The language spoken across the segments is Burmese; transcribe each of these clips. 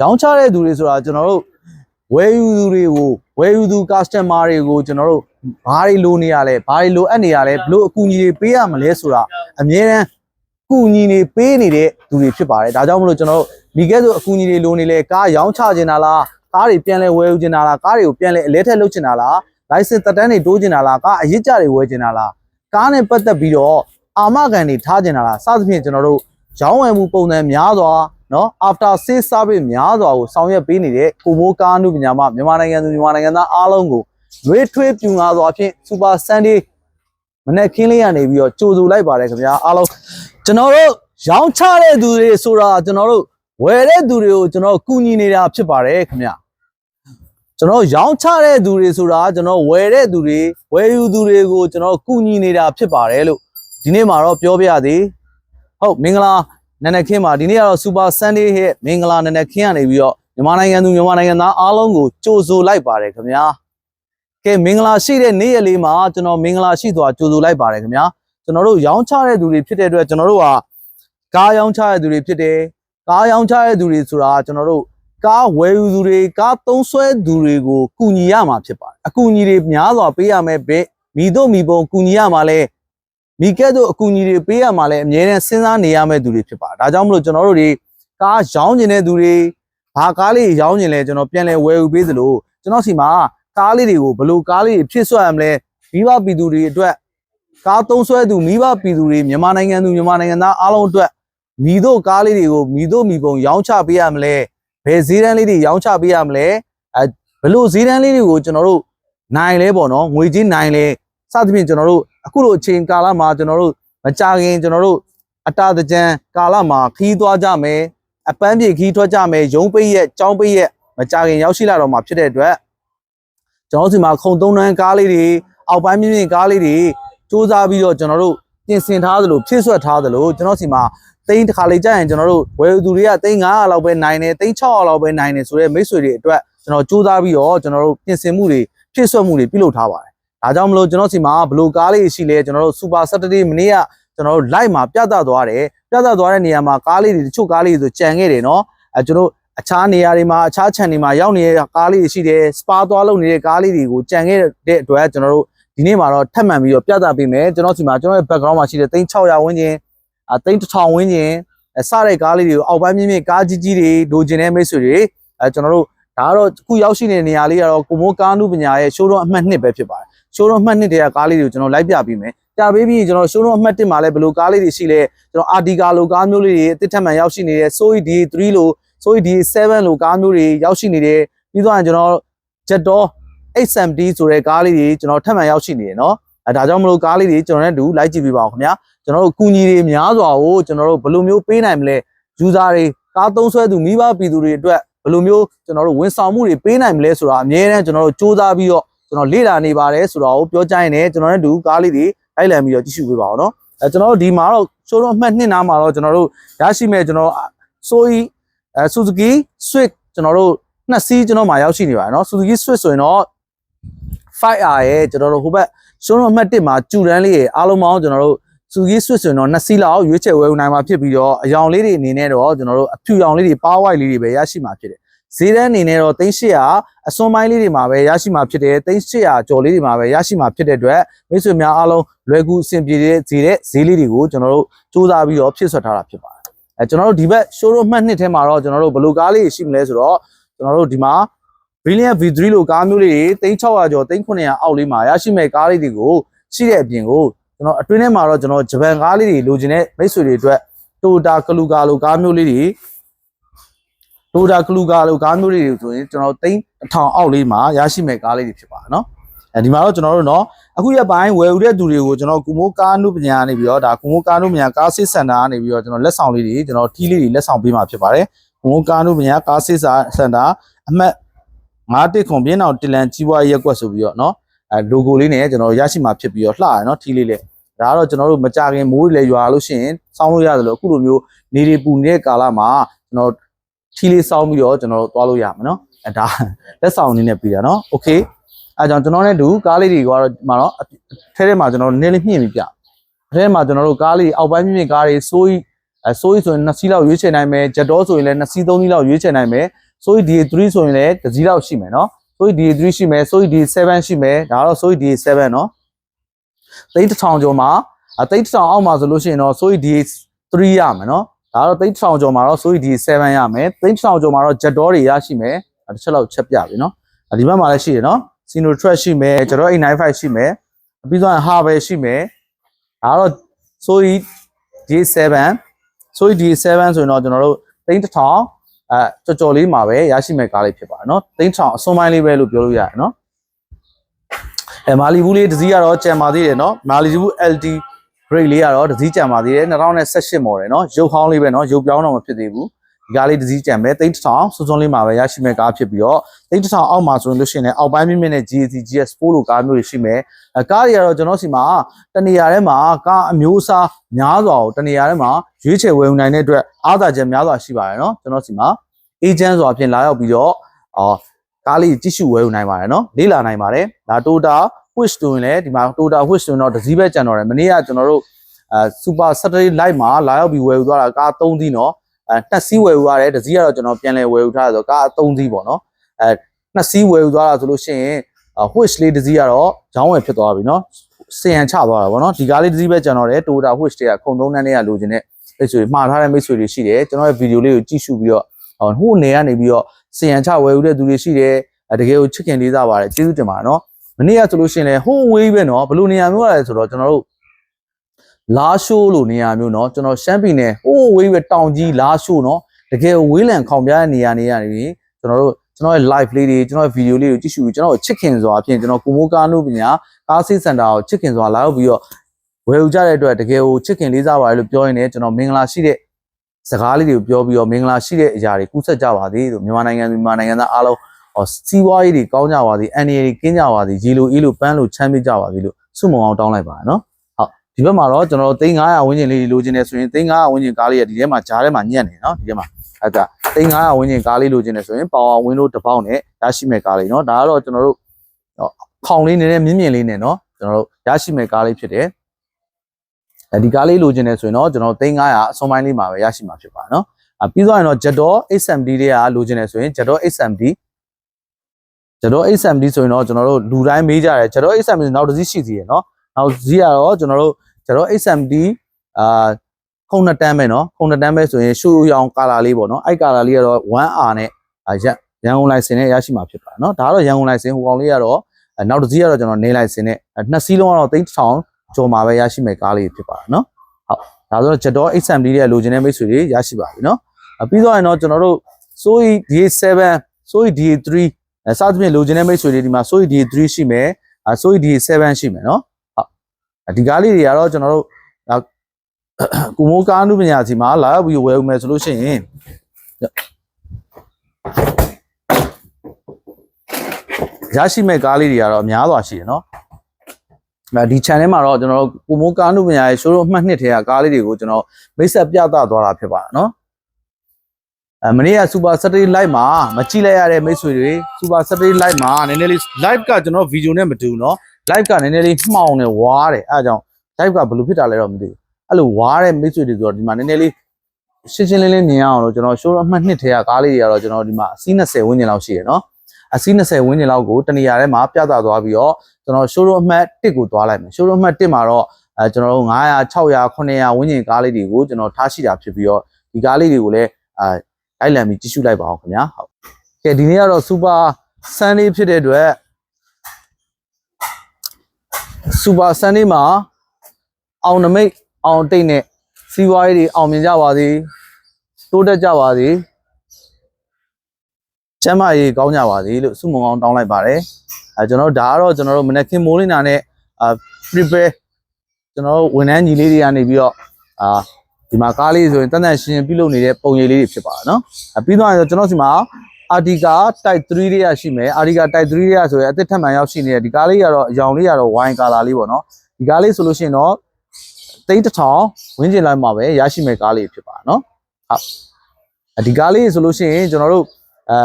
ရောင်းချတဲ့သူတွေဆိုတာကျွန်တော်တို့ဝယ်ယူသူတွေကိုဝယ်ယူသူ customer တွေကိုကျွန်တော်တို့ဘာတွေလိုနေရလဲဘာတွေလိုအပ်နေရလဲဘလို့အကူအညီတွေပေးရမလဲဆိုတာအမြဲတမ်းအကူအညီတွေပေးနေတဲ့သူတွေဖြစ်ပါတယ်ဒါကြောင့်မလို့ကျွန်တော်တို့မိခဲ့ဆိုအကူအညီတွေလိုနေလဲကားရောင်းချခြင်းတာလားကားတွေပြန်လဲဝယ်ယူခြင်းတာလားကားတွေကိုပြန်လဲအလဲထက်လုပ်ခြင်းတာလား license တက်တန်းတွေတိုးခြင်းတာလားကားအရစ်ကြတွေဝယ်ခြင်းတာလားကားနဲ့ပတ်သက်ပြီးတော့အာမခံတွေထားခြင်းတာလားစသဖြင့်ကျွန်တော်တို့ရောင်းဝယ်မှုပုံစံများစွာ နော် after sales service များစွာကိုဆောင်ရွက်ပေးနေတဲ့ကိုမိုးကားနုပညာမှမြန်မာနိုင်ငံသူမြန်မာနိုင်ငံသားအားလုံးကိုရွေးထွေးပြူငါစွာဖြင့် Super Sunday မနေ့ကင်းလေးကနေပြီးတော့ကြိုဆိုလိုက်ပါတယ်ခင်ဗျာအားလုံးကျွန်တော်တို့ရောင်းချတဲ့သူတွေဆိုတာကျွန်တော်တို့ဝယ်တဲ့သူတွေကိုကျွန်တော်ကူညီနေတာဖြစ်ပါတယ်ခင်ဗျာကျွန်တော်ရောင်းချတဲ့သူတွေဆိုတာကျွန်တော်ဝယ်တဲ့သူတွေဝယ်ယူသူတွေကိုကျွန်တော်ကူညီနေတာဖြစ်ပါတယ်လို့ဒီနေ့မှာတော့ပြောပြရသေးဟုတ်မင်္ဂလာ နနက်ခင်းပါဒီနေ့ကတော့ Super Sunday ရဲ့မင်္ဂလာနနက်ခင်းကနေပြီးတော့မြန်မာနိုင်ငံသူမြန်မာနိုင်ငံသားအားလုံးကိုကြိုဆိုလိုက်ပါတယ်ခင်ဗျာကဲမင်္ဂလာရှိတဲ့နေ့ရက်လေးမှာကျွန်တော်မင်္ဂလာရှိစွာကြိုဆိုလိုက်ပါတယ်ခင်ဗျာကျွန်တော်တို့ရောင်းချတဲ့သူတွေဖြစ်တဲ့အတွက်ကျွန်တော်တို့ကကားရောင်းချတဲ့သူတွေဖြစ်တယ်ကားရောင်းချတဲ့သူတွေဆိုတာကျွန်တော်တို့ကားဝယ်ယူသူတွေကားသုံးဆွဲသူတွေကိုကူညီရမှာဖြစ်ပါတယ်အကူအညီတွေများစွာပေးရမယ်ဘယ်မိတို့မိဘုံကူညီရမှာလဲ မိကဲတို့အကူအညီတွေပေးရမှာလဲအမြဲတမ်းစဉ်းစားနေရမယ့်သူတွေဖြစ်ပါဒါကြောင့်မလို့ကျွန်တော်တို့တွေကားရောင်းကျင်တဲ့သူတွေဘာကားလေးရောင်းကျင်လဲကျွန်တော်ပြန်လဲဝယ်ယူပေးသလိုကျွန်တော်စီမှာကားလေးတွေကိုဘယ်လိုကားလေးတွေဖြစ်ဆွဲရမလဲမိဘပြည်သူတွေအတွက်ကားသုံးဆွဲသူမိဘပြည်သူတွေမြန်မာနိုင်ငံသူမြန်မာနိုင်ငံသားအားလုံးအတွက်မိတို့ကားလေးတွေကိုမိတို့မိပုံရောင်းချပေးရမလဲဘယ်ဈေးတန်းလေးတွေရောင်းချပေးရမလဲအဲဘယ်လိုဈေးတန်းလေးတွေကိုကျွန်တော်တို့နိုင်လဲပေါ့နော်ငွေကြေးနိုင်လဲစသဖြင့်ကျွန်တော်တို့ အခုလိုအချိန်ကာလမှာကျွန်တော်တို့မကြခင်ကျွန်တော်တို့အတာတကြံကာလမှာခီးသွားကြမယ်အပန်းပြေခီးထွက်ကြမယ်ရုံးပိတ်ရက်ကြောင်းပိတ်ရက်မကြခင်ရောက်ရှိလာတော့မှာဖြစ်တဲ့အတွက်ကျွန်တော်တို့စီမှာခုံသုံးနှန်းကားလေးတွေအောက်ပိုင်းမြင့်မြင့်ကားလေးတွေစူးစမ်းပြီးတော့ကျွန်တော်တို့ပြင်ဆင်ထားသလိုဖြည့်ဆွတ်ထားသလိုကျွန်တော်စီမှာတိန်းတစ်ခါလေးကြာရင်ကျွန်တော်တို့ဝယ်သူတွေကတိန်း900လောက်ပဲနိုင်တယ်တိန်း600လောက်ပဲနိုင်တယ်ဆိုတော့မိတ်ဆွေတွေအတွက်ကျွန်တော်စူးစမ်းပြီးတော့ကျွန်တော်တို့ပြင်ဆင်မှုတွေဖြည့်ဆွတ်မှုတွေပြုလုပ်ထားပါတယ် ဒါကြောင့်မလို့ကျွန်တော်စီမှာဘလိုကားလေးရှိလဲကျွန်တော်တို့ Super Saturday မနေ့ကကျွန်တော်တို့ live မှာပြသသွားတယ်ပြသသွားတဲ့နေရာမှာကားလေးတွေတချို့ကားလေးတွေဆိုကြံခဲ့တယ်နော်အဲကျွန်တော်အခြားနေရာတွေမှာအခြားခြံတွေမှာရောက်နေတဲ့ကားလေးရှိတယ်စပါသွားလုပ်နေတဲ့ကားလေးတွေကိုကြံခဲ့တဲ့အတွက်ကျွန်တော်တို့ဒီနေ့မှာတော့ထပ်မံပြီးတော့ပြသပေးမယ်ကျွန်တော်ဒီမှာကျွန်တော်ရဲ့ background မှာရှိတဲ့3600ဝန်းကျင်အဲ3000ဝန်းကျင်စတဲ့ကားလေးတွေကိုအောက်ပိုင်းမြင့်မြင့်ကားကြီးကြီးတွေလိုချင်တဲ့မိတ်ဆွေတွေအဲကျွန်တော်တို့ဒါကတော့အခုရောက်ရှိနေတဲ့နေရာလေးကတော့ကိုမိုးကားနုပညာရဲ့ရှိုးတော်အမှတ်နှစ်ပဲဖြစ်ပါတယ် ရှိုးရုံးအမှတ်1တည်းကကားလေးတွေကိုကျွန်တော်လိုက်ပြပေးမယ်။ကြာပေးပြီးကျွန်တော်ရှိုးရုံးအမှတ်1မှာလည်းဘယ်လိုကားလေးတွေရှိလဲကျွန်တော်အာဒီကာလိုကားမျိုးလေးတွေအစ်ထက်မှန်ရောက်ရှိနေတယ် Soy D3 လို Soy D7 လိုကားမျိုးတွေရောက်ရှိနေတယ်ပြီးတော့ကျွန်တော် Jetdo 870ဆိုတဲ့ကားလေးတွေကျွန်တော်ထပ်မှန်ရောက်ရှိနေတယ်နော်အဲဒါကြောင့်မလို့ကားလေးတွေကျွန်တော်နဲ့တူလိုက်ကြည့်ပေးပါဦးခင်ဗျာကျွန်တော်တို့ကူညီတွေများစွာကိုကျွန်တော်တို့ဘယ်လိုမျိုးပေးနိုင်မလဲ user တွေကားသုံးဆွဲသူမိဘပြည်သူတွေအတွက်ဘယ်လိုမျိုးကျွန်တော်တို့ဝန်ဆောင်မှုတွေပေးနိုင်မလဲဆိုတာအများအားကျွန်တော်တို့စူးစမ်းပြီးတော့ ကျွန်တော်လေ့လာနေပါတယ်ဆိုတော့ပြောကြရင်လည်းကျွန်တော်တို့တူကားလေးတွေလိုက်လံပြီးတော့ကြည့်ရှုပေးပါအောင်နော်အဲကျွန်တော်တို့ဒီမှာတော့ showroom အမှတ်2နားမှာတော့ကျွန်တော်တို့ရရှိမဲ့ကျွန်တော်ဆိုအီအဲ Suzuki Swift ကျွန်တော်တို့နှစ်စီးကျွန်တော်မှာရောက်ရှိနေပါတယ်နော် Suzuki Swift ဆိုရင်တော့ 5R ရဲ့ကျွန်တော်တို့ဟိုဘက် showroom အမှတ်1မှာကျူတန်းလေးရဲ့အားလုံးပေါင်းကျွန်တော်တို့ Suzuki Swift ဆိုရင်တော့နှစ်စီးလောက်ရွေးချယ်ဝယ်ယူနိုင်မှာဖြစ်ပြီးတော့အယောင်လေးတွေအနေနဲ့တော့ကျွန်တော်တို့အဖြူရောင်လေးတွေ power white လေးတွေပဲရရှိမှာဖြစ်တယ် ဈေးတန်းအနေနဲ့တော့3800အစွန်ပိုင်းလေးတွေမှာပဲရရှိမှာဖြစ်တယ်3800ကျော်လေးတွေမှာပဲရရှိမှာဖြစ်တဲ့အတွက်မိတ်ဆွေများအားလုံးလွယ်ကူအဆင်ပြေတဲ့ဈေးတဲ့ဈေးလေးတွေကိုကျွန်တော်တို့စူးစမ်းပြီးတော့ဖြည့်ဆွတ်ထားတာဖြစ်ပါတယ်အဲကျွန်တော်တို့ဒီဘက် showroom မှတ်နှစ်ထဲမှာတော့ကျွန်တော်တို့ဘယ်လိုကားလေးတွေရှိမလဲဆိုတော့ကျွန်တော်တို့ဒီမှာ Brilliant V3 လိုကားမျိုးလေးတွေ3600ကျော်3900အောက်လေးမှာရရှိမဲ့ကားလေးတွေကိုရှိတဲ့အပြင်ကိုကျွန်တော်အတွင်းထဲမှာတော့ကျွန်တော်ဂျပန်ကားလေးတွေလိုချင်တဲ့မိတ်ဆွေတွေအတွက် Toyota Kluga လိုကားမျိုးလေးတွေ လိုဒါကလူကာလိုကားမျိုးတွေဆိုရင်ကျွန်တော်သိန်းအထောင်အောက်လေးမှာရရှိမဲ့ကားလေးတွေဖြစ်ပါတယ်နော်အဲဒီမှာတော့ကျွန်တော်တို့နော်အခုရပိုင်းဝယ်ယူတဲ့သူတွေကိုကျွန်တော်ကုမိုးကားနုပညာနေပြီးတော့ဒါကုမိုးကားနုပညာကားစစ်စင်တာနေပြီးတော့ကျွန်တော်လက်ဆောင်လေးတွေကျွန်တော်ထီးလေးတွေလက်ဆောင်ပေးမှာဖြစ်ပါတယ်ကုမိုးကားနုပညာကားစစ်စင်တာအမှတ်၅တစ်ခွန်ပြင်းအောင်တလန်ကြီးပွားရက်ွက်ဆိုပြီးတော့နော်အဲ logo လေးနဲ့ကျွန်တော်ရရှိမှာဖြစ်ပြီးတော့လှရနော်ထီးလေးလေးဒါကတော့ကျွန်တော်တို့မကြခင်မိုးတွေလည်းရွာလို့ရှိရင်စောင်းလို့ရတယ်လို့အခုလိုမျိုးနေတွေပူနေတဲ့ကာလမှာကျွန်တော် ထီလေးစောင်းပြီးတော့ကျွန်တော်တို့သွားလို့ရမှာနော်အဲဒါလက်ဆောင်အနေနဲ့ပြီးတာနော်โอเคအဲကြောင့်ကျွန်တော်နဲ့တူကားလေးတွေကတော့မှာတော့ထဲထဲမှာကျွန်တော်နည်းလေးမြင့်ပြီးပြထဲထဲမှာကျွန်တော်တို့ကားလေးအောက်ပိုင်းမြင့်မြင့်ကားတွေစိုးကြီးအဲစိုးကြီးဆိုရင်2စီးလောက်ရွေးချယ်နိုင်မယ်ဂျက်တော့ဆိုရင်လည်း2စီး3စီးလောက်ရွေးချယ်နိုင်မယ် ဆိုရီ DA3 ဆိုရင်လည်းတစ်စီးလောက်ရှိမယ်နော်ဆိုရီ DA3 ရှိမယ်ဆိုရီ DA7 ရှိမယ်ဒါကတော့ဆိုရီ DA7 နော်သိန်းတစ်ထောင်ကျော်မှာအသိန်းတစ်ထောင်အောက်မှာဆိုလို့ရှိရင်တော့ဆိုရီ DA3 ရမယ်နော် ဒါကတော့သိန်းတစ်ထောင်ကျော်မှာတော့ဆိုရီ DA7 ရမယ်သိန်းတစ်ထောင်ကျော်မှာတော့ jet door တွေရရှိမယ်အဲ့တစ်ချက်လောက်ချက်ပြပြီနော်အဲ့ဒီဘက်မှာလည်းရှိတယ်နော် Sino Track ရှိမယ်ကျွန်တော် A95 ရှိမယ်ပြီးတော့ Harvey ရှိမယ်ဒါကတော့ဆိုရီ D7 ဆိုရီ D7 ဆိုရင်တော့ကျွန်တော်တို့သိန်းတစ်ထောင်အဲကြော်ကြော်လေးမှာပဲရရှိမဲ့ကားလေးဖြစ်ပါတယ်နော်သိန်းတစ်ထောင်အစွန်ပိုင်းလေးပဲလို့ပြောလို့ရတယ်နော်အဲမာလီဘူးလေးတစ်စီးကတော့ကြံပါသေးတယ်နော်မာလီဘူး LT brake လေးကတော့တစ်စီးကြံပါသေးတယ်2018 model နော်ရုပ်ဟောင်းလေးပဲနော်ရုပ်ပြောင်းတော့မဖြစ်သေးဘူးဒီကားလေးတစ်စီးကြံပဲသိန်းတစ်ထောင်စွန်းစွန်းလေးမှာပဲရရှိမဲ့ကားဖြစ်ပြီးတော့သိန်းတစ်ထောင်အောက်မှာဆိုရင်လို့ရှိရင်လည်းအောက်ပိုင်းမြင့်မြင့်နဲ့ GAC GS4 လို့ကားမျိုးတွေရှိမယ်အဲကားတွေကတော့ကျွန်တော်စီမှာတနေရာထဲမှာကားအမျိုးအစားများစွာကိုတနေရာထဲမှာရွေးချယ်ဝယ်ယူနိုင်တဲ့အတွက်အားသာချက်များစွာရှိပါတယ်နော်ကျွန်တော်စီမှာ agent ဆိုတာဖြင့်လာရောက်ပြီးတော့အော်ကားလေးကြည့်ရှုဝယ်ယူနိုင်ပါတယ်နော်လေးလာနိုင်ပါတယ်ဒါ Toyota Wish တွင်လည်းဒီမှာ Toyota Wish တွင်တော့တစ်စီးပဲကျန်တော့တယ်မနေ့ကကျွန်တော်တို့အဲ Super Saturday Light မှာလာရောက်ပြီးဝယ်ယူသွားတာကား3စီးနော်အဲနှစ်စီးဝယ်ယူရတယ်တစ်စီးကတော့ကျွန်တော်ပြန်လည်ဝယ်ယူထားတယ်ဆိုတော့ကား3စီးပေါ့နော်အဲနှစ်စီးဝယ်ယူသွားတာဆိုလို့ရှိရင် Wish လေးတစ်စီးကတော့ဂျောင်းဝယ်ဖြစ်သွားပြီနော်စင်ရန်ချသွားတာပေါ့နော်ဒီကားလေးတစ်စီးပဲကျန်တော့တယ် Toyota Wish တွေကခုံသုံးတန်းတွေကလိုချင်တဲ့မိတ်ဆွေမှားထားတဲ့မိတ်ဆွေတွေရှိတယ်ကျွန်တော်ရဲ့ဗီဒီယိုလေးကိုကြည့်ရှုပြီးတော့ဟိုနေကနေပြီးတော့စင်ရန်ချဝယ်ယူတဲ့သူတွေရှိတယ်တကယ်ကိုချစ်ခင်လေးစားပါတယ်ကျေးဇူးတင်ပါတယ်နော် မနေ့ကဆိုလို့ရှိရင်လည်းဟိုးဝေးပဲနော်ဘယ်လိုနေရာမျိုးလဲဆိုတော့ကျွန်တော်တို့လာရှိုးလိုနေရာမျိုးနော်ကျွန်တော်ရှမ်းပြည်နယ်ဟိုးဝေးပဲတောင်ကြီးလာရှိုးနော်တကယ်ဝေးလံခေါင်ပြားတဲ့နေရာနေရာနေပြီးကျွန်တော်တို့ကျွန်တော်ရဲ့ live လေးတွေကျွန်တော်ရဲ့ video လေးကိုကြည့်ရှုပြီးကျွန်တော်ချစ်ခင်စွာအဖြစ်ကျွန်တော်ကိုမိုးကားနုပညာကားဆေးစင်တာကိုချစ်ခင်စွာလာရောက်ပြီးတော့ဝယ်ယူကြတဲ့အတွက်တကယ်ကိုချစ်ခင်လေးစားပါတယ်လို့ပြောရင်းနဲ့ကျွန်တော်မင်္ဂလာရှိတဲ့စကားလေးတွေကိုပြောပြီးတော့မင်္ဂလာရှိတဲ့အရာတွေကူးဆက်ကြပါသည်လို့မြန်မာနိုင်ငံသူမြန်မာနိုင်ငံသားအားလုံးဟော စီးပွားရေးတွေကောင်းကြပါသည်အန်ရီတွေကင်းကြပါသည်ရေလိုအေးလိုပန်းလိုချမ်းမြေ့ကြပါသည်လို့ဆုမွန်အောင်တောင်းလိုက်ပါနော်ဟုတ်ဒီဘက်မှာတော့ကျွန်တော်တို့3500ဝန်းကျင်လေးလိုချင်တယ်ဆိုရင်3500ဝန်းကျင်ကားလေးရဒီထဲမှာဂျားထဲမှာညက်နေနော်ဒီထဲမှာအဲ့ဒါ3500ဝန်းကျင်ကားလေးလိုချင်တယ်ဆိုရင်ပါဝါဝင်းတို့တစ်ပေါက်နဲ့ရရှိမဲ့ကားလေးနော်ဒါကတော့ကျွန်တော်တို့ခေါင်လေးနည်းနည်းမြင့်မြင့်လေးနဲ့နော်ကျွန်တော်တို့ရရှိမဲ့ကားလေးဖြစ်တယ်အဲဒီကားလေးလိုချင်တယ်ဆိုရင်တော့ကျွန်တော်3500အစွန်ပိုင်းလေးမှာပဲရရှိမှာဖြစ်ပါနော်အပြီးသွားရင်တော့ Jetdo XMD တွေကလိုချင်တယ်ဆိုရင် Jetdo XMD Jetdo XMD ဆိုရင်တော့ကျွန်တော်တို့လူတိုင်းမေးကြတယ် Jetdo XMD နောက်တစ်စီးရှိသေးတယ်နော်နောက်တစ်စီးကတော့ကျွန်တော်တို့ Jetdo XMD အာခုံနှစ်တန်းပဲနော်ခုံနှစ်တန်းပဲဆိုရင်ရှူရောင်ကာလာလေးပေါ့နော်အဲ့ကာလာလေးကတော့ 1R နဲ့ရရန်ကုန်လိုင်စင်နဲ့ရရှိမှာဖြစ်ပါတယ်နော်ဒါကတော့ရန်ကုန်လိုင်စင်ဟိုကောင်လေးကတော့နောက်တစ်စီးကတော့ကျွန်တော်နေလိုင်စင်နဲ့နှစ်စီးလုံးကတော့3000ကျော်မှာပဲရရှိမယ်ကားလေးဖြစ်ပါတယ်နော်ဟုတ်ဒါဆိုတော့ Jetdo XMD တွေလိုချင်တဲ့မိတ်ဆွေတွေရရှိပါပြီနော်ပြီးတော့ရင်တော့ကျွန်တော်တို့ Soi D7 Soi D3 အဲ စသဖြင့်လိုချင်တဲ့မိတ်ဆွေတွေဒီမှာ Soi D3 ရှိမယ်အဲ Soi D7 ရှိမယ်နော်ဟုတ်ဒီကားလေးတွေကတော့ကျွန်တော်တို့ကိုမိုးကားနုပညာစီမှာလာရောက်ပြီးဝယ်ဦးမယ်ဆိုလို့ရှိရင်ရရှိမဲ့ကားလေးတွေကတော့အများစွာရှိတယ်နော်အဲဒီ channel မှာတော့ကျွန်တော်တို့ကိုမိုးကားနုပညာရဲ့ showroom အမှတ်နှစ်ထဲကကားလေးတွေကိုကျွန်တော်မိတ်ဆက်ပြသသွားတာဖြစ်ပါတယ်နော် အဲမနေ့က Super Saturday Live မှာမကြည့်လိုက်ရတဲ့မိတ်ဆွေတွေ Super Saturday Live မှာနည်းနည်းလေး live ကကျွန်တော် video နဲ့မတူเนาะ live ကနည်းနည်းလေးမှောင်နေဝါးတယ်အဲအကြောင်း live ကဘယ်လိုဖြစ်တာလဲတော့မသိဘူးအဲ့လိုဝါးတဲ့မိတ်ဆွေတွေဆိုတော့ဒီမှာနည်းနည်းလေးရှင်းရှင်းလင်းလင်းမြင်အောင်လို့ကျွန်တော် show အမှတ်နှစ်ထဲကကားလေးတွေကတော့ကျွန်တော်ဒီမှာအစီး20ဝန်းကျင်လောက်ရှိတယ်เนาะအစီး20ဝန်းကျင်လောက်ကိုတနေရာထဲမှာပြသသွားပြီးတော့ကျွန်တော် show အမှတ်1ကိုသွားလိုက်မယ် show အမှတ်1မှာတော့အဲကျွန်တော်တို့900 600 900ဝန်းကျင်ကားလေးတွေကိုကျွန်တော်ထားရှိတာဖြစ်ပြီးတော့ဒီကားလေးတွေကိုလည်းအဲ အိုက်လန်ပြီးကြည့်ရှုလိုက်ပါအောင်ခင်ဗျာဟုတ်ကဲဒီနေ့ကတော့ super sunday ဖြစ်တဲ့အတွက် super sunday မှာအောင်နမိတ်အောင်တိတ်နဲ့စီးပွားရေးတွေအောင်မြင်ကြပါစေတိုးတက်ကြပါစေကျမ်းမာရေးကောင်းကြပါစေလို့ဆုမွန်ကောင်းတောင်းလိုက်ပါတယ်အဲကျွန်တော်တို့ဒါကတော့ကျွန်တော်တို့မနက်ခင်းမိုးလင်းတာနဲ့အာ prepare ကျွန်တော်တို့ဝန်ထမ်းညီလေးတွေကနေပြီးတော့အာ ဒီမှာကားလေးဆိုရင်တန်တန်ရှင်းရှင်းပြုလုပ်နေတဲ့ပုံရိပ်လေးတွေဖြစ်ပါတယ်နော်အပြီးတော့ကျွန်တော်စီမှာအာတီကာ type 3တွေကရှိမယ်အာတီကာ type 3တွေကဆိုရင်အသစ်ထပ်မှန်ရောက်ရှိနေတဲ့ဒီကားလေးကတော့အရောင်လေးကတော့ wine color လေးပေါ့နော်ဒီကားလေးဆိုလို့ရှိရင်တော့သိန်းတစ်ထောင်ဝင်းကျင်လိုက်မှာပဲရရှိမယ်ကားလေးဖြစ်ပါနော်ဟုတ်ဒီကားလေးဆိုလို့ရှိရင်ကျွန်တော်တို့အဲ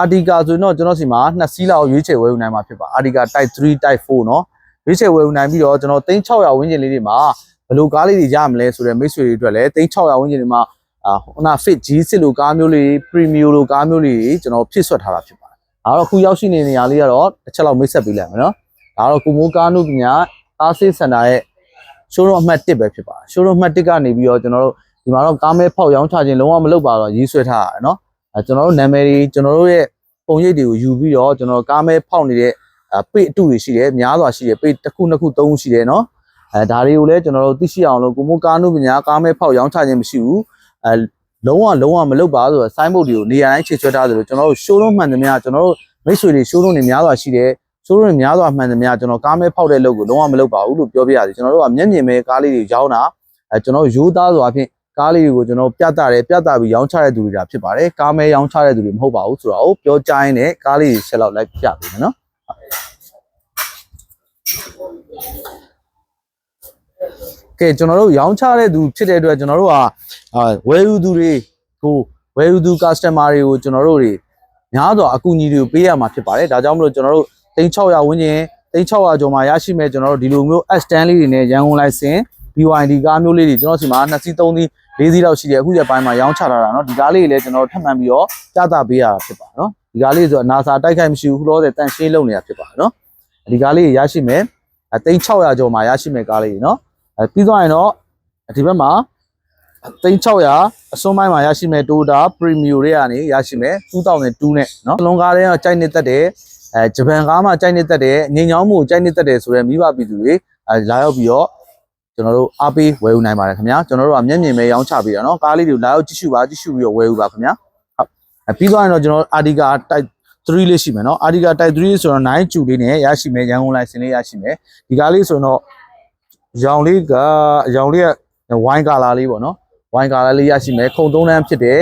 အာတီကာဆိုရင်တော့ကျွန်တော်စီမှာနှစ်စီးလောက်ရွေးချယ်ဝယ်ယူနိုင်မှာဖြစ်ပါအာတီကာ type 3 type 4နော်ရွေးချယ်ဝယ်ယူနိုင်ပြီးတော့ကျွန်တော်သိန်း600ဝင်းကျင်လေးတွေမှာ ဘယ်လိုကားလေးတွေရမလဲဆိုတော့မိတ်ဆွေတွေအတွက်လည်း3600ဝန်းကျင်တွေမှာအအာ Honda Fit G6 လိုကားမျိုးလေး Premium လိုကားမျိုးလေးကျွန်တော်ဖြစ်ဆွတ်ထားတာဖြစ်ပါတယ်ဒါတော့အခုရောက်ရှိနေနေရာလေးကတော့တစ်ချက်လောက်မိတ်ဆက်ပေးလိုက်မယ်နော်ဒါတော့ကိုမိုးကားနုပညာအားစေးစင်တာရဲ့ showroom အမှတ်1ပဲဖြစ်ပါတယ် showroom အမှတ်1ကနေပြီးတော့ကျွန်တော်တို့ဒီမှာတော့ကားမဲဖောက်ရောင်းချခြင်းလုံးဝမလုပ်ပါတော့ရေးဆွဲထားရတယ်နော်အဲကျွန်တော်တို့နာမည်တွေကျွန်တော်တို့ရဲ့ပုံရိပ်တွေကိုယူပြီးတော့ကျွန်တော်ကားမဲဖောက်နေတဲ့အဲပေအတုတွေရှိတယ်များစွာရှိတယ်ပေတစ်ခုနှစ်ခုသုံးခုရှိတယ်နော် အဲဒါတွေကိုလည်းကျွန်တော်တို့သိရှိအောင်လို့ကိုမိုးကားနုပညာကားမဲဖောက်ရောင်းချခြင်းမရှိဘူးအဲလုံးဝလုံးဝမလုပ်ပါဆိုတော့စိုင်းဘုတ်တွေကိုနေရာတိုင်းခြေဆွဲထားသလိုကျွန်တော်တို့ showroom မှန်သမျှကျွန်တော်တို့မိတ်ဆွေတွေ showroom တွေများစွာရှိတယ်ဆိုတော့များစွာမှန်သမျှကျွန်တော်ကားမဲဖောက်တဲ့လုပ်ကိုလုံးဝမလုပ်ပါဘူးလို့ပြောပြရစီကျွန်တော်တို့ကမျက်မြင်ပဲကားလေးတွေရောင်းတာအဲကျွန်တော်ရိုးသားစွာဖြင့်ကားလေးတွေကိုကျွန်တော်ပြတ်တာတယ်ပြတ်တာပြီးရောင်းချတဲ့သူတွေဒါဖြစ်ပါတယ်ကားမဲရောင်းချတဲ့သူတွေမဟုတ်ပါဘူးဆိုတော့ပြောကြရင်လည်းကားလေးတွေဆက်လောက်လိုက်ပြပေးမယ်နော် ကဲကျွန်တော်တို့ရောင်းချတဲ့သူဖြစ်တဲ့အတွက်ကျွန်တော်တို့ကအာဝယ်ယူသူတွေကိုဝယ်ယူသူ customer တွေကိုကျွန်တော်တို့တွေများစွာအကူအညီတွေကိုပေးရမှာဖြစ်ပါတယ်ဒါကြောင့်မလို့ကျွန်တော်တို့ 3600ဝန်းကျင်3600ကျော်မှာရရှိမဲ့ကျွန်တော်တို့ဒီလိုမျိုး S10 လေးတွေနဲ့ရန်ကုန်လိုင်စင် BYD ကားမျိုးလေးတွေကျွန်တော်စီမှာ2စီး3စီး4စီးလောက်ရှိတယ်အခုရက်ပိုင်းမှာရောင်းချလာတာเนาะဒီကားလေးတွေလည်းကျွန်တော်ထပ်မှန်ပြီးတော့ကြားတာပေးရတာဖြစ်ပါเนาะဒီကားလေးဆိုတော့ NASA တိုက်ခိုက်မရှိဘူးခလို့တဲ့တန်ရှင်းလုပ်နေတာဖြစ်ပါเนาะဒီကားလေးရရှိမဲ့3600ကျော်မှာရရှိမဲ့ကားလေးတွေเนาะ အဲပြီးသွားရင်တော့ဒီဘက်မှာ3600အစွန်းပိုင်းမှာရရှိမဲ့ Toyota Premium တွေကနေရရှိမဲ့2002နဲ့เนาะအလုံးကားတွေကကြိုက်နေတတ်တယ် အဲဂျပန်ကားမှကြိုက်နေတတ်တယ်ငင်ချောင်းမှုကြိုက်နေတတ်တယ်ဆိုတော့မိဘပြည်သူတွေအဲလာရောက်ပြီးတော့ကျွန်တော်တို့အားပေးဝယ်ယူနိုင်ပါတယ်ခင်ဗျာကျွန်တော်တို့ကမျက်မြင်ပဲရောင်းချပေးတာเนาะကားလေးတွေလာရောက်ကြည့်ရှုပါကြည့်ရှုပြီးတော့ဝယ်ယူပါခင်ဗျာဟုတ်အဲပြီးသွားရင်တော့ကျွန်တော်အာဒီကာ type 3လေးရှိမယ်เนาะအာဒီကာ type 3ဆိုတော့9ကျူလေးနဲ့ရရှိမယ်ရန်ကုန်လိုင်စင်လေးရရှိမယ်ဒီကားလေးဆိုတော့ ရောင်လေးကရောင်လေးကဝိုင်းကာလာလေးပေါ့နော်ဝိုင်းကာလာလေးရရှိမယ်ခုံသုံးတန်းဖြစ်တယ်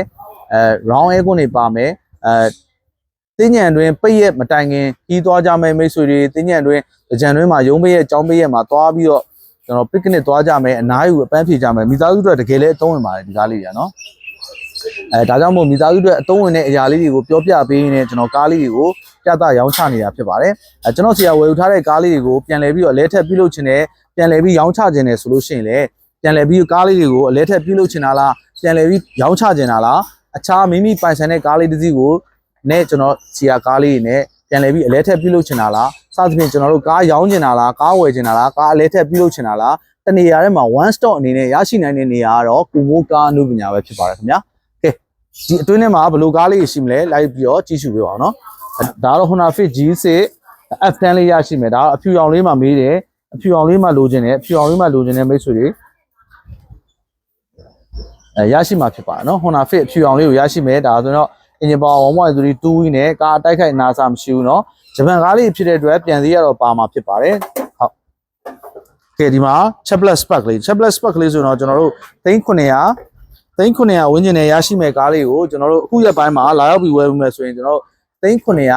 အဲ round air ကနေပါမယ်အဲတင်းညံတွင်ပိတ်ရက်မတိုင်ခင်ပြီးသွားကြမယ်မိတ်ဆွေတွေတင်းညံတွင်ကြံတွင်မှာရုံးပိတ်ရက်ကြောင်းပိတ်ရက်မှာသွားပြီးတော့ကျွန်တော် picnic သွားကြမယ်အနားယူအပန်းဖြေကြမယ်မိသားစုတို့တကယ်လည်းအသုံးဝင်ပါတယ်ဒီကားလေးတွေကနော်အဲဒါကြောင့်မို့မိသားစုတို့အသုံးဝင်တဲ့အရာလေးတွေကိုပြောပြပေးရင်းနဲ့ကျွန်တော်ကားလေးတွေကို ပြသရောင်းချနေတာဖြစ်ပါတယ်အဲကျွန်တော်ဆရာဝယ်ယူထားတဲ့ကားလေးတွေကိုပြန်လည်ပြီးတော့အလဲထက်ပြုလုပ်ခြင်းနဲ့ပြန်လည်ပြီးရောင်းချခြင်းနဲ့ဆိုလို့ရှိရင်လည်းပြန်လည်ပြီးကားလေးတွေကိုအလဲထက်ပြုလုပ်ခြင်းလားပြန်လည်ပြီးရောင်းချခြင်းလားအခြားမိမိပိုင်ဆိုင်တဲ့ကားလေးတစ်စီးကိုနဲ့ကျွန်တော်စီယာကားလေးတွေနဲ့ပြန်လဲပြီးအလဲထက်ပြုလုပ်ချင်တာလားစသဖြင့်ကျွန်တော်တို့ကားရောင်းချင်တာလားကားဝယ်ချင်တာလားကားအလဲထက်ပြုလုပ်ချင်တာလားတနေရာထဲမှာ one stop အနေနဲ့ရရှိနိုင်တဲ့နေရာကတော့ကုမိုးကားအမှုပညာပဲဖြစ်ပါတယ်ခင်ဗျာကဲဒီအတွင်းထဲမှာဘယ်လိုကားလေးရှိမလဲလိုက်ပြီးတော့ကြည့်ရှုပေးပါအောင်နော် ဒါတော့ Honda Fit G6 F10 လေးရရှိမယ်ဒါအဖြူရောင်လေးမှမေးတယ်အဖြူအောင်လေးမှလိုချင်တယ်အဖြူအောင်လေးမှလိုချင်တဲ့မိတ်ဆွေတွေအဲရရှိမှာဖြစ်ပါတယ်နော် Honda Fit အဖြူအောင်လေးကိုရရှိမယ်ဒါဆိုတော့ engine power 1.3 2နဲ့ကားတိုက်ခိုက်နာစာမရှိဘူးနော်ဂျပန်ကားလေးဖြစ်တဲ့အတွက်ပြန်သေးရတော့ပါမှာဖြစ်ပါတယ်ဟုတ်ကဲဒီမှာ Chaplet Spark လေး Chaplet Spark လေးဆိုတော့ကျွန်တော်တို့3900 3900ဝင်းကျင်နဲ့ရရှိမဲ့ကားလေးကိုကျွန်တော်တို့အခုရက်ပိုင်းမှာလာရောက်ပြီးဝယ်ပြီးမယ်ဆိုရင်ကျွန်တော်တို့ 3900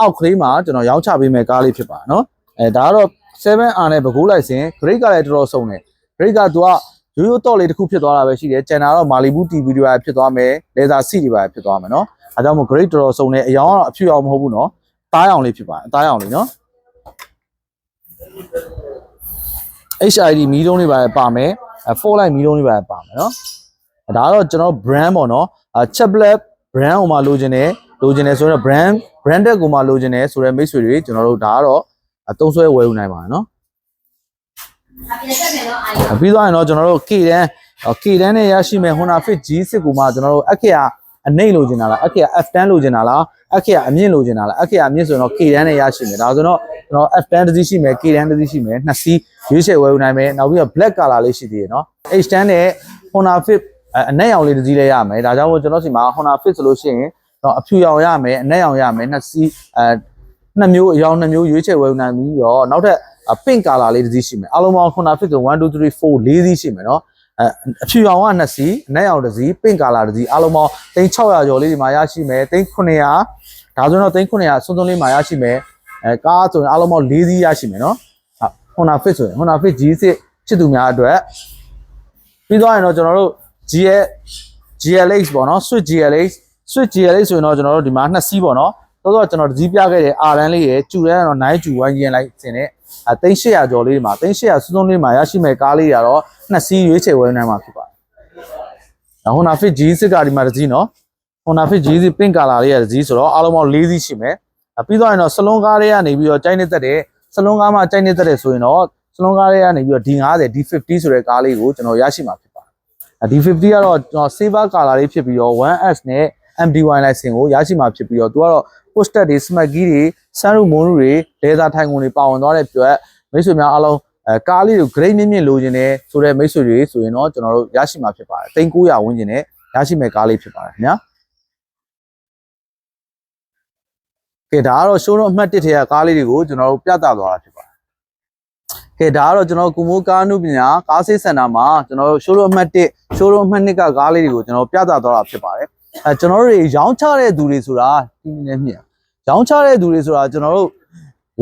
အောက်ကလေးမှာကျွန်တော်ရောင်းချပေးမဲ့ကားလေးဖြစ်ပါเนาะအဲဒါကတော့ 7R နဲ့ဘကူးလိုက်စဉ် grade ကလည်းတော်တော်စုံတယ် grade ကသူကရိုးရိုးတော့လေးတစ်ခုဖြစ်သွားတာပဲရှိတယ်ကျန်တာတော့မာလီဘူး TV တွေပါဖြစ်သွားမယ်လေဆာစီတွေပါဖြစ်သွားမယ်เนาะအဲကြောင့်မို့ grade တော်တော်စုံတယ်အယောင်ကတော့အဖြူအောင်မဟုတ်ဘူးเนาะတားအောင်လေးဖြစ်ပါတယ်အသားအောင်လေးเนาะ HID မီးလုံးတွေပါပါမယ်အဲ4 line မီးလုံးတွေပါပါမယ်เนาะဒါကတော့ကျွန်တော် brand ပေါ့เนาะအဲ chaplet brand ကိုမှလိုချင်တယ် လိုချင်တယ်ဆိုတော့ brand branded ကိုမှလိုချင်တယ်ဆိုတော့မိတ်ဆွေတွေကျွန်တော်တို့ဒါကတော့အသုံးဆွဲဝယ်ယူနိုင်ပါတယ်နော်ပြီးတော့ရင်တော့ကျွန်တော်တို့ K တန်း K တန်းနဲ့ရရှိမဲ့ Honda Fit G6 ကိုမှကျွန်တော်တို့အခက်ရအနှိမ့်လိုချင်တာလားအခက်ရ F10 လိုချင်တာလားအခက်ရအမြင့်လိုချင်တာလားအခက်ရအမြင့်ဆိုရင်တော့ K တန်းနဲ့ရရှိမယ်ဒါဆိုတော့ကျွန်တော် F10 တစ်စီးရှိမယ် K တန်းတစ်စီးရှိမယ်နှစ်စီးရွေးချယ်ဝယ်ယူနိုင်မယ်နောက်ပြီးတော့ black color လေးရှိသေးတယ်နော် H10 နဲ့ Honda Fit အနက်ရောင်လေးတစ်စီးလည်းရမယ်ဒါကြောင့်မို့ကျွန်တော်စီမှာ Honda Fit ဆိုလို့ရှိရင် တော့အဖြူရောင်ရမယ်အနက်ရောင်ရမယ်နှစ်စီးအဲနှစ်မျိုးအရောင်နှစ်မျိုးရွေးချယ်ဝယ်နိုင်ပြီးတော့နောက်ထပ် pink color လေးတစ်စီးရှိမယ်အလုံးပေါင်းခုနဖြစ်ဆို1 2 3 4လေးစီးရှိမယ်နော်အအဖြူရောင်ကနှစ်စီးအနက်ရောင်တစ်စီး pink color တစ်စီးအလုံးပေါင်း3600ကျော်လေးဒီမှာရရှိမယ်3900ဒါဆိုတော့3900စွန်းစွန်းလေးမှာရရှိမယ်အဲကားဆိုရင်အလုံးပေါင်း၄စီးရရှိမယ်နော်ဟုတ် Honda Fit ဆိုရင် Honda Fit G6 ချစ်သူများအတွက်ပြီးတော့ရင်တော့ကျွန်တော်တို့ GL GLX ပေါ့နော် Switch GLX Switch GLX ဆိုရင်တော့ကျွန်တော်တို့ဒီမှာ2စီးပေါ့နော်တော့တော့ကျွန်တော်ဒီပြခဲ့တဲ့ R တန်းလေးရယ်ကျူတန်းကတော့9ကျူဝိုင်းရင်လိုက်စင်တဲ့အဲ3800ကျော်လေးဒီမှာ3800စွန်းစွန်းလေးမှာရရှိမဲ့ကားလေးတွေကတော့2စီးရွေးချယ်ဝယ်နိုင်မှာဖြစ်ပါတယ်ဒါ Honda Fit G6 ကဒီမှာတစ်စီးနော် Honda Fit G6 pink color လေးရတစ်စီးဆိုတော့အားလုံးပေါင်း၄စီးရှိမယ်အဲပြီးတော့ရင်တော့စလုံးကားလေးကနေပြီးတော့ကြိုက်နေသက်တယ်စလုံးကားမှာကြိုက်နေသက်တယ်ဆိုရင်တော့စလုံးကားလေးကနေပြီးတော့ D50 D50 ဆိုတဲ့ကားလေးကိုကျွန်တော်ရရှိမှာဖြစ်ပါတယ်အဲ D50 ကတော့ကျွန်တော် silver color လေးဖြစ်ပြီးတော့ 1S နဲ့ MD1 license ကိုရရှိမှာဖြစ်ပြီးတော့သူကတော့ poster တွေ smart key တွေ sunroof moonroof တွေ leather ထိုင်ကုန်တွေပါဝင်သွားတဲ့အတွက်မိတ်ဆွေများအားလုံးအဲကားလေးကို grade မြင့်မြင့်လိုချင်တယ်ဆိုတဲ့မိတ်ဆွေတွေဆိုရင်တော့ကျွန်တော်တို့ရရှိမှာဖြစ်ပါတယ်3900ဝန်းကျင်နဲ့ရရှိမဲ့ကားလေးဖြစ်ပါတယ်ခင်ဗျာကဲဒါကတော့ showroom အမှတ်1ထဲကကားလေးတွေကိုကျွန်တော်တို့ပြသသွားတာဖြစ်ပါတယ်ကဲဒါကတော့ကျွန်တော်ကုမိုးကားနုပညာကားဆေးစင်တာမှာကျွန်တော်တို့ showroom အမှတ်1 showroom အမှတ်2ကကားလေးတွေကိုကျွန်တော်ပြသသွားတာဖြစ်ပါတယ် အဲကျွန်တော်တို့တွေရောင်းချတဲ့သူတွေဆိုတာဒီနေ့မြင်ရောင်းချတဲ့သူတွေဆိုတာကျွန်တော်တို့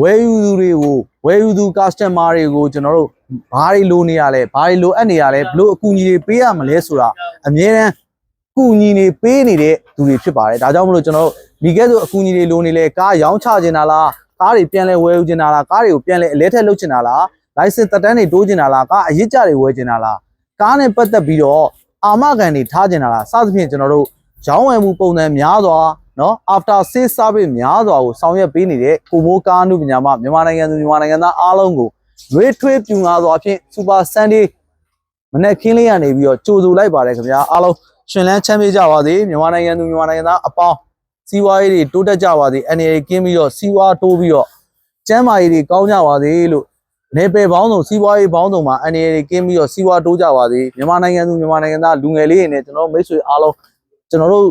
ဝယ်ယူသူတွေကိုဝယ်ယူသူ customer တွေကိုကျွန်တော်တို့ဘာတွေလိုနေရလဲဘာတွေလိုအပ်နေရလဲဘလို့အကူအညီတွေပေးရမလဲဆိုတာအမြဲတမ်းကူညီနေပေးနေတဲ့သူတွေဖြစ်ပါတယ်ဒါကြောင့်မလို့ကျွန်တော်တို့မိခဲ့ဆိုအကူအညီတွေလိုနေလဲကားရောင်းချခြင်းတာလားကားတွေပြန်လဲဝယ်ယူခြင်းတာလားကားတွေကိုပြန်လဲအလဲထက်လုပ်ခြင်းတာလား license တက်တန်းတွေတိုးခြင်းတာလားကားအရစ်ကြတွေဝယ်ခြင်းတာလားကားနဲ့ပတ်သက်ပြီးတော့အာမခံတွေထားခြင်းတာလားစသဖြင့်ကျွန်တော်တို့ ရောင်းဝယ်မှုပုံစံများစွာနော် after sales service များစွာကိုဆောင်ရွက်ပေးနေတဲ့ကိုမိုးကားနုပညာမှမြန်မာနိုင်ငံသူမြန်မာနိုင်ငံသားအားလုံးကိုရွေးထွေးပြူငါစွာဖြင့် Super Sunday မနေ့ခင်းလေးကနေပြီးတော့ကြိုဆိုလိုက်ပါတယ်ခင်ဗျာအားလုံးရှင်လန်းချမ်းမြေ့ကြပါစေမြန်မာနိုင်ငံသူမြန်မာနိုင်ငံသားအပေါင်းစီးပွားရေးတွေတိုးတက်ကြပါစေ NLA ကင်းပြီးတော့စီးပွားတိုးပြီးတော့ကျန်းမာရေးတွေကောင်းကြပါစေလို့နေပယ်ပေါင်းစုံစီးပွားရေးပေါင်းစုံမှာ NLA ကင်းပြီးတော့စီးပွားတိုးကြပါစေမြန်မာနိုင်ငံသူမြန်မာနိုင်ငံသားလူငယ်လေးတွေနဲ့ကျွန်တော်မိတ်ဆွေအားလုံး ကျွန်တော်တို့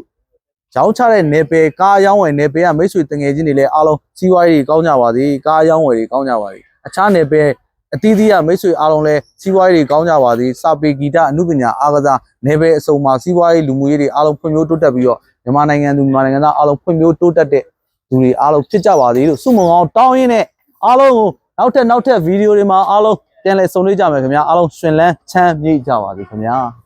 ရောင်းချတဲ့နေပယ်ကားရောင်းဝယ်နေပယ်ကမိတ်ဆွေတငယ်ချင်းတွေလည်းအားလုံးစီးပွားရေးတွေကောင်းကြပါစေကားရောင်းဝယ်တွေကောင်းကြပါစေအခြားနေပယ်အသီးသီးကမိတ်ဆွေအားလုံးလည်းစီးပွားရေးတွေကောင်းကြပါစေစာပေဂီတအမှုပညာအားကစားနေပယ်အစုံမှာစီးပွားရေးလူမှုရေးတွေအားလုံးဖွံ့ဖြိုးတိုးတက်ပြီးတော့မြန်မာနိုင်ငံသူမြန်မာနိုင်ငံသားအားလုံးဖွံ့ဖြိုးတိုးတက်တဲ့လူတွေအားလုံးဖြစ်ကြပါစေလို့ဆုမွန်ကောင်းတောင်းရင်းနဲ့အားလုံးကိုနောက်ထပ်နောက်ထပ်ဗီဒီယိုတွေမှာအားလုံးပြန်လည်ဆုံတွေ့ကြမယ်ခင်ဗျာအားလုံးရှင်လန်းချမ်းမြေ့ကြပါစေခင်ဗျာ